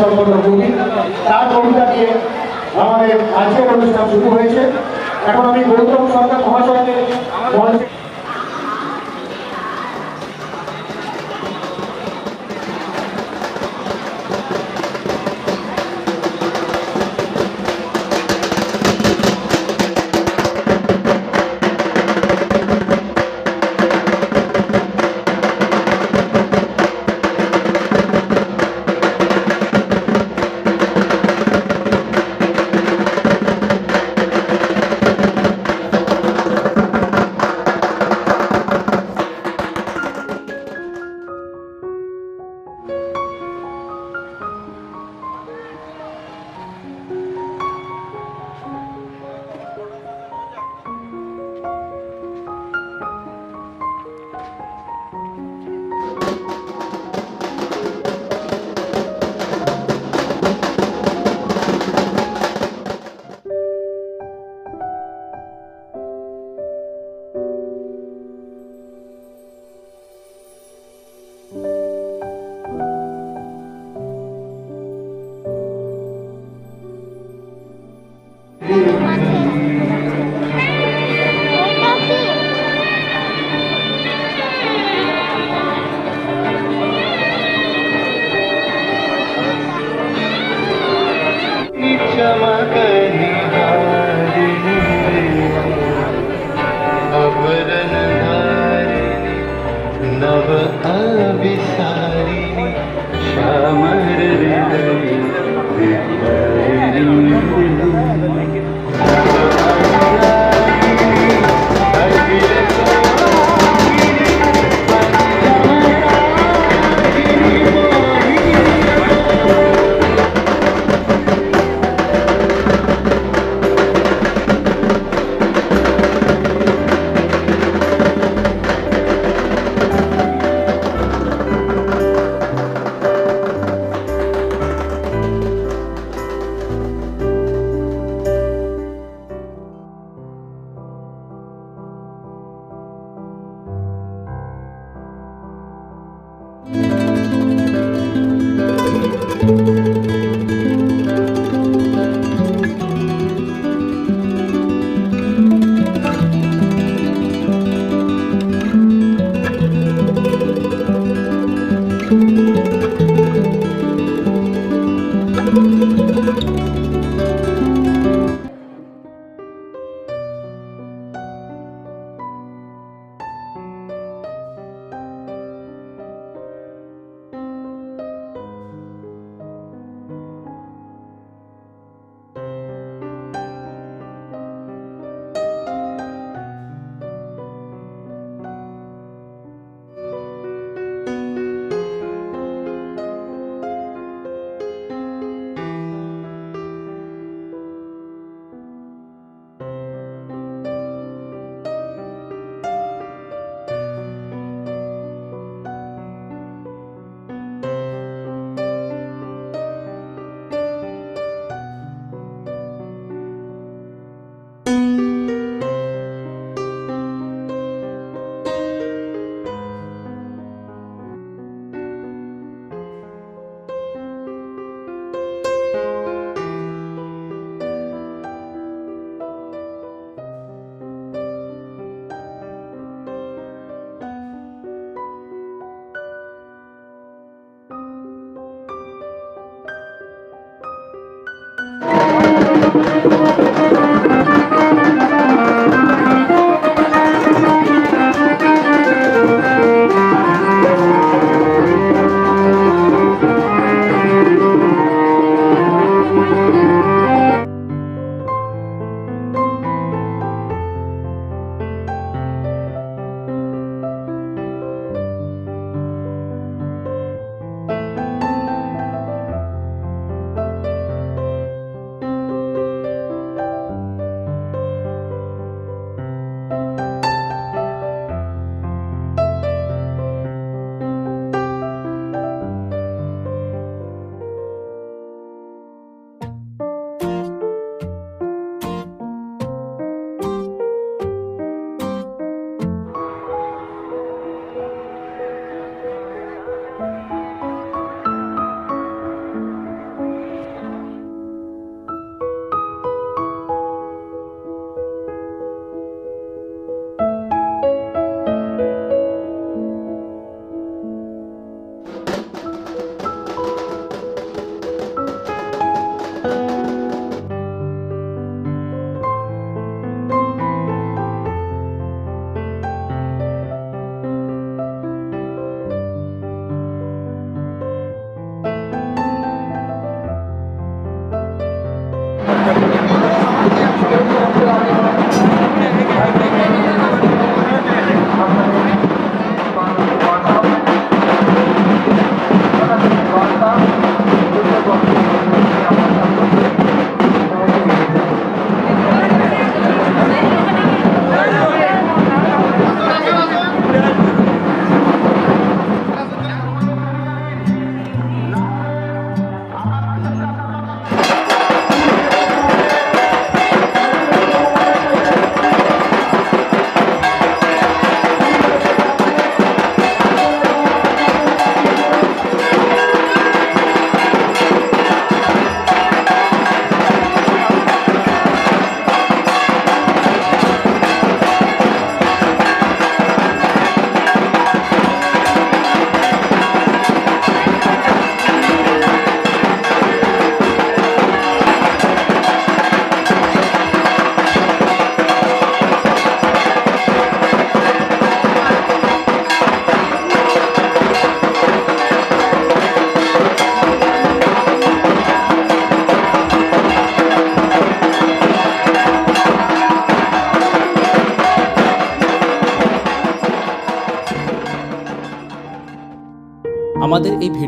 সম্পন্ন কবি তার কবিতা দিয়ে আমাদের আজকের অনুষ্ঠান শুরু হয়েছে। এখন আমি গৌতম সরকার মহাশয়কে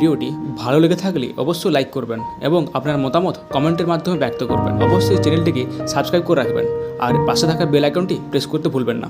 ভিডিওটি ভালো লেগে থাকলে অবশ্যই লাইক করবেন এবং আপনার মতামত কমেন্টের মাধ্যমে ব্যক্ত করবেন। অবশ্যই চ্যানেলটিকে সাবস্ক্রাইব করে রাখবেন। আর পাশে থাকা বেল আইকনটি প্রেস করতে ভুলবেন না।